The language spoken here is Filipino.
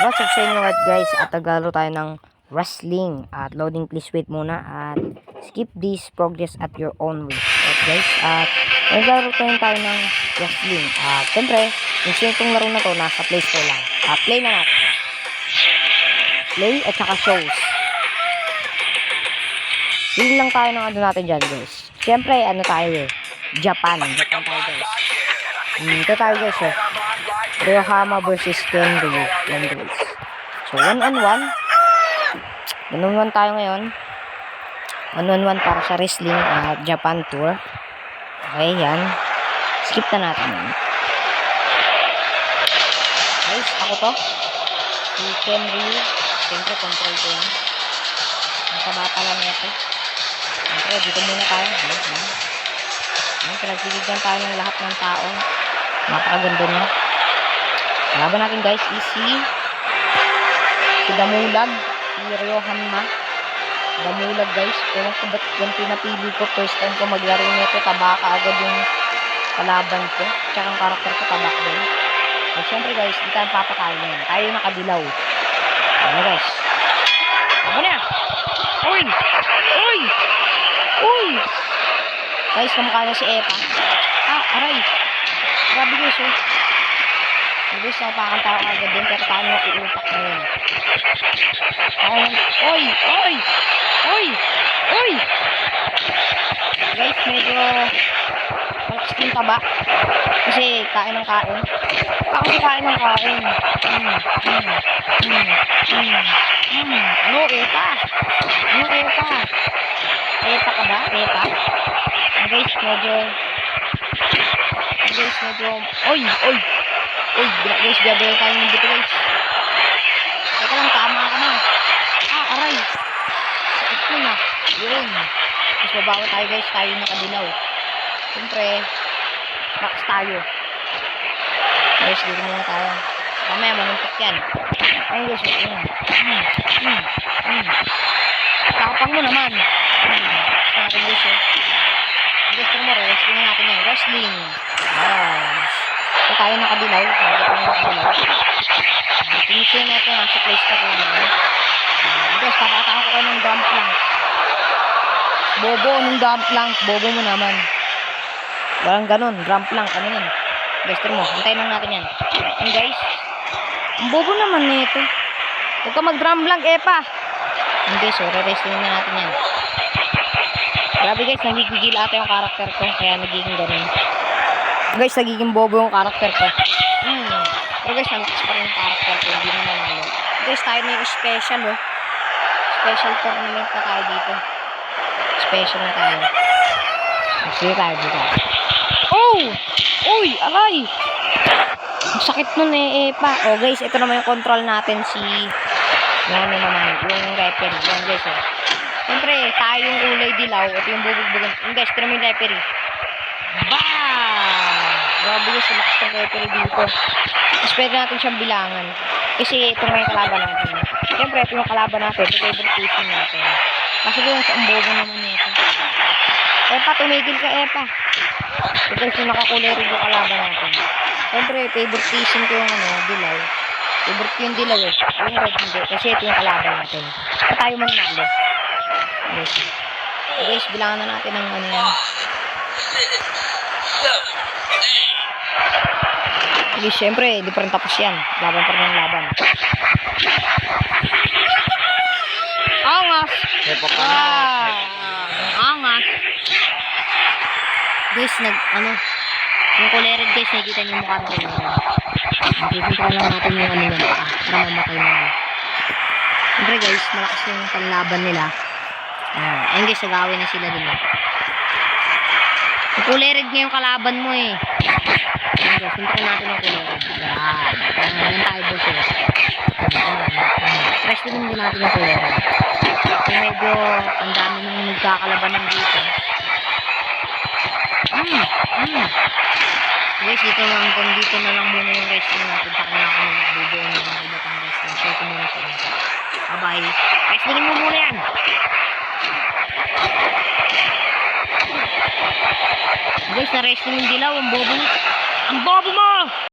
What's up sa inyo guys? At naglaro tayo ng wrestling. At loading please wait muna. At skip this progress at your own risk. At guys? At naglaro tayo tayo ng wrestling. At syempre yung sintong laro na to nasa play store lang. At play na natin. Play at saka shows. Pili lang tayo ng ano natin dyan guys. Syempre ano tayo eh? Japan. Japan tayo guys. Hmm, ito tayo guys eh Ryohama versus Ken Ryu. Yan guys. So, one on one. One on one tayo ngayon. One on one para sa wrestling uh, Japan tour. Okay, yan. Skip na natin yan. Guys, ako to. Si Ken. Siyempre, control ko yan. Ang taba pala na ito. Siyempre, dito muna tayo. Yan, yan. Yan, pinagsiligyan tayo ng lahat ng tao. Napakaganda niya. Laban natin guys is si si Damulag, si Ryohanma. Damulag guys. Ewan ko ba't yung napili ko. First time ko maglaro nito. Taba ka agad yung kalaban ko. Tsaka ang karakter ko tabak din. So, syempre guys, di tayo papakain. Tayo yung nakadilaw. Ano guys? Ano na? Uy! Uy! Uy! Guys, kamukha na si Epa. Ah, aray! Grabe guys, oh. Guys, napakan tayo agad din, pero paano iupak na yun? Ay, oy! Oy! Oy! Oy! Guys, medyo malakas yung taba. Kasi kain ng kain. Ako kasi kain ng kain. Mm, mm, mm, mm, mm. Ano, eta? Ano, eta? Eta ka ba? Eta? Guys, medyo... Guys, medyo... Oy! Oy! Uy, guys, gagawin tayo ng dito guys. Teka lang, tama ka na. Ah, aray. Sakit na. Yun. Mas babawa tayo guys, tayo nakadilaw. Siyempre, lakas tayo. Guys, dito muna tayo. Mamaya, manuntok yan. Ayun guys, yun. Hmm, hmm. Tapang mo naman. Sa akin guys, eh. Gusto mo, wrestling na natin yan. Wrestling. Yes. So, tayo nakadilaw. Tayo nakadilaw. Pinisi na ito. Nasa place ka ko naman. Guys, papatakan ko ng dump plank. Bobo ng dump plank. Bobo mo naman. Walang ganun. Dump plank. Ano yun? Guys, tira mo. Antayin lang natin yan. Yan guys. Ang bobo naman nito. Huwag ka mag-drum plank, Epa. Hindi, so, re-wrestling na natin yan. Grabe guys, nagigigil ata yung karakter ko. Kaya nagiging ganun. Guys, nagiging bobo yung karakter ko. Hmm. Pero guys, malakas pa rin yung karakter ko. Hindi na nanalo. Guys, tayo na yung special, oh. Special tournament na tayo dito. Special na tayo. Sige tayo dito. Oh! Uy! Aray! Ang sakit nun eh, eh pa. Oh guys, ito naman yung control natin si... Na naman, yung referee. Yan guys, oh. Siyempre, tayo yung ulay dilaw. Ito yung bubugbugan. Yung guys, tira mo yung referee. Bam! Grabe guys, ang lakas ng referee dito. Mas pwede natin siyang bilangan. Kasi ito na yung kalaban natin. Siyempre, ito yung kalaban natin. Ito yung favorite natin. Kasi yung ang bobo naman nito. Epa, tumigil ka, Epa. Ito yung nakakulay rin yung kalaban natin. Siyempre, favorite team ko yung ano, dilaw. Favorite yung dilaw eh. Yung red hindi. Kasi ito yung kalaban natin. Ito tayo manalo. Guys. So guys, bilangan na natin ng ano yan. Sige, syempre, di pa rin tapos yan. Laban pa rin ang laban. Angas! Ah, angas. Guys, nag, ano, yung kulay red guys, nakikita niyo yung mukha natin. Nakikita lang natin yung ano yan. Ah, para mamatay na yan. Siyempre guys, malakas yung panlaban nila. Ah, ayun guys, nagawin na sila din. Kulay red nga yung kalaban mo eh. Ayun guys, suntukin natin yung kulay red. Yan. Yan, yan tayo boss eh. Rest din din natin yung kulay red. Kasi medyo ang dami nang nagkakalabanan dito. Hmm, hmm. Guys, dito na hanggang dito na lang muna yung wrestling natin. Saka na ako magbubuo ng mga iba pang wrestling. Share ko sa inyo. Bye-bye. Wrestling mo muna yan. Guys, na wrestling yung dilaw. Ang bobo. Ang bobo mo!